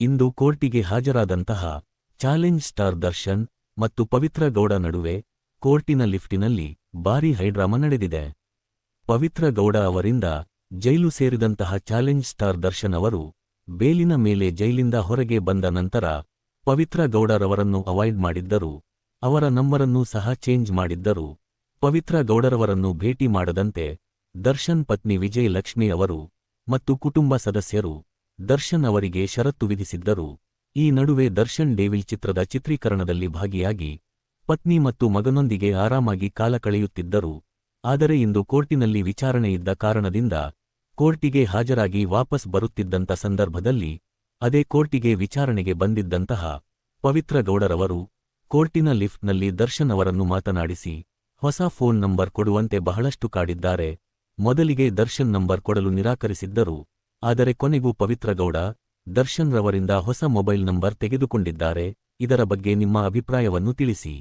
ಇಂದು ಕೋರ್ಟಿಗೆ ಹಾಜರಾದಂತಹ challenge star Darshan ಮತ್ತು ಪವಿತ್ರ ಗೌಡ ನಡುವೆ ಕೋರ್ಟಿನ ಲಿಫ್ಟಿನಲ್ಲಿ ಭಾರೀ ಹೈಡ್ರಾಮಾ ನಡೆದಿದೆ. ಪವಿತ್ರ ಗೌಡ ಅವರಿಂದ ಜೈಲು ಸೇರಿದಂತಹ ಚಾಲೆಂಜ್ ಸ್ಟಾರ್ ದರ್ಶನ್ ಅವರು ಬೇಲಿನ ಮೇಲೆ ಜೈಲಿಂದ ಹೊರಗೆ ಬಂದ ನಂತರ ಪವಿತ್ರ ಗೌಡರವರನ್ನು ಅವಾಯ್ಡ್ ಮಾಡಿದ್ದರು. ಅವರ ನಂಬರನ್ನೂ ಸಹ ಚೇಂಜ್ ಮಾಡಿದ್ದರು. ಪವಿತ್ರ ಗೌಡರವರನ್ನು ಭೇಟಿ ಮಾಡದಂತೆ ದರ್ಶನ್ ಪತ್ನಿ ವಿಜಯ್ ಲಕ್ಷ್ಮಿ ಅವರು ಮತ್ತು ಕುಟುಂಬ ಸದಸ್ಯರು ದರ್ಶನ್ ಅವರಿಗೆ ಷರತ್ತು ವಿಧಿಸಿದ್ದರು. ಈ ನಡುವೆ ದರ್ಶನ್ ಡೇವಿಲ್ ಚಿತ್ರದ ಚಿತ್ರೀಕರಣದಲ್ಲಿ ಭಾಗಿಯಾಗಿ ಪತ್ನಿ ಮತ್ತು ಮಗನೊಂದಿಗೆ ಆರಾಮಾಗಿ ಕಾಲ ಕಳೆಯುತ್ತಿದ್ದರು. ಆದರೆ ಇಂದು ಕೋರ್ಟಿನಲ್ಲಿ ವಿಚಾರಣೆ ಇದ್ದ ಕಾರಣದಿಂದ ಕೋರ್ಟಿಗೆ ಹಾಜರಾಗಿ ವಾಪಸ್ ಬರುತ್ತಿದ್ದಂಥ ಸಂದರ್ಭದಲ್ಲಿ ಅದೇ ಕೋರ್ಟಿಗೆ ವಿಚಾರಣೆಗೆ ಬಂದಿದ್ದಂತಹ ಪವಿತ್ರ ಗೌಡರವರು ಕೋರ್ಟಿನ ಲಿಫ್ಟ್ನಲ್ಲಿ ದರ್ಶನ್ ಅವರನ್ನು ಮಾತನಾಡಿಸಿ, ಹೊಸ ಫೋನ್ ನಂಬರ್ ಕೊಡುವಂತೆ ಬಹಳಷ್ಟು ಕಾಡಿದ್ದಾರೆ. ಮೊದಲಿಗೆ ದರ್ಶನ್ ನಂಬರ್ ಕೊಡಲು ನಿರಾಕರಿಸಿದ್ದರು. ಆದರೆ ಕೊನೆಗೂ ಪವಿತ್ರಗೌಡ ದರ್ಶನ್ ರವರಿಂದ ಹೊಸ ಮೊಬೈಲ್ ನಂಬರ್ ತೆಗೆದುಕೊಂಡಿದ್ದಾರೆ ಇದರ ಬಗ್ಗೆ ನಿಮ್ಮ ಅಭಿಪ್ರಾಯವನ್ನು ತಿಳಿಸಿ.